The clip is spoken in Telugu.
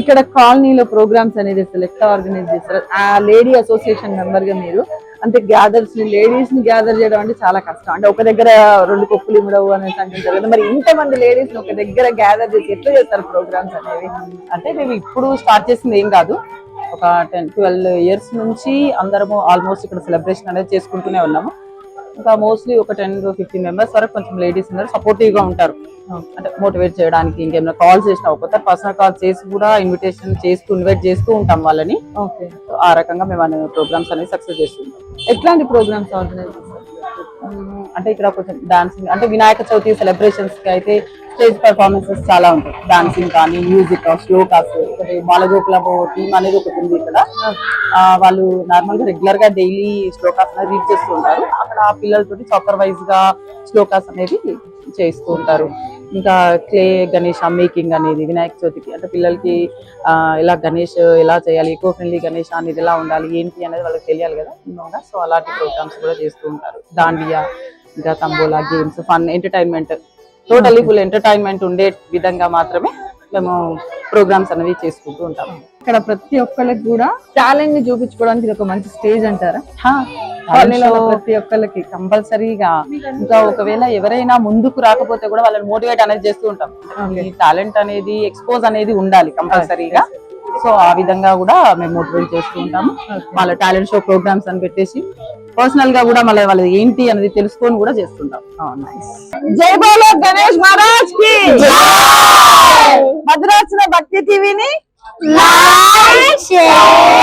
ఇక్కడ కాలనీలో ప్రోగ్రామ్స్ అనేది అసలు ఎట్లా ఆర్గనైజ్ చేస్తారు. ఆ లేడీ అసోసియేషన్ మెంబర్గా మీరు అంటే గ్యాదర్స్ని లేడీస్ని గ్యాదర్ చేయడం అంటే చాలా కష్టం. అంటే ఒక దగ్గర రెండు కొప్పులు ఇమ్మడవు అనేసి అంటుంటారు కదా మరి ఇంతమంది లేడీస్ని ఒక దగ్గర గ్యాదర్ చేసి ఎట్లా చేస్తారు ప్రోగ్రామ్స్ అనేవి? అంటే మేము ఇప్పుడు స్టార్ట్ చేసింది ఏం కాదు. ఒక టెన్ ట్వెల్వ్ ఇయర్స్ నుంచి అందరము ఆల్మోస్ట్ ఇక్కడ సెలబ్రేషన్ అనేది చేసుకుంటూనే ఉన్నాము. ఇంకా మోస్ట్లీ ఒక టెన్ టు ఫిఫ్టీన్ మెంబర్స్ వరకు కొంచెం లేడీస్ ఉన్నారు సపోర్టివ్గా ఉంటారు. అంటే మోటివేట్ చేయడానికి ఇంకేమైనా కాల్ చేసినా ఒక్కొక్క పర్సనల్ కాల్ చేసి కూడా ఇన్విటేషన్ చేస్తూ ఇన్వైట్ చేస్తూ ఉంటాం వాళ్ళని. ఆ రకంగా మేము ప్రోగ్రామ్స్ అనేది సక్సెస్ చేస్తుంటాం ఎట్లాంటి ప్రోగ్రామ్స్ ఆర్గనైజ్. అంటే ఇక్కడ కొంచెం డాన్సింగ్ అంటే వినాయక చవితి సెలబ్రేషన్స్కి అయితే స్టేజ్ పర్ఫార్మెన్సెస్ చాలా ఉంటాయి. డాన్సింగ్ కానీ మ్యూజిక్ శ్లోకాస్ ఒకటి బాలగోకుల టీమ్ అనేది ఒకటి ఉంది ఇక్కడ. వాళ్ళు నార్మల్గా రెగ్యులర్గా డైలీ శ్లోకాస్ అనేది రీడ్ చేస్తూ ఉంటారు. అక్కడ ఆ పిల్లలతోటి చాపర్ వైజ్గా శ్లోకాస్ అనేది చేస్తూ ఉంటారు. ఇంకా క్లే గణేష్ మేకింగ్ అనేది వినాయక చవితికి అంటే పిల్లలకి ఎలా గణేష్ ఎలా చేయాలి ఈకో ఫ్రెండ్లీ గణేష్ అనేది ఎలా ఉండాలి ఏంటి అనేది వాళ్ళకి తెలియాలి కదా సో అలాంటి ప్రోగ్రామ్స్ కూడా చేస్తూ ఉంటారు. దాండియా ఇంకా tambola games fun entertainment totally full entertainment ఉండే విధంగా మాత్రమే మేము ప్రోగ్రామ్స్ అనేవి చేసుకుంటూ ఉంటాము. ఇక్కడ ప్రతి ఒక్కరికి కూడా టాలెంట్ని చూపించుకోవడానికి ఇది ఒక మంచి స్టేజ్ అంటారా? కాలనీలో ప్రతి ఒక్కరికి కంపల్సరీగా. ఇంకా ఒకవేళ ఎవరైనా ముందుకు రాకపోతే కూడా వాళ్ళని మోటివేట్ అనేది చేస్తూ ఉంటాం. ఈ టాలెంట్ అనేది ఎక్స్పోజ్ అనేది ఉండాలి కంపల్సరీగా. సో ఆ విధంగా కూడా మేము మోటివేట్ చేస్తూ ఉంటాము. వాళ్ళ టాలెంట్ షో ప్రోగ్రామ్స్ అని పెట్టేసి పర్సనల్గా కూడా మళ్ళీ వాళ్ళది ఏంటి అనేది తెలుసుకొని కూడా చేస్తుంటాం. జై బోలో గణేష్ మహారాజ్కి! భద్రాచల భక్తి టీవీని like, share,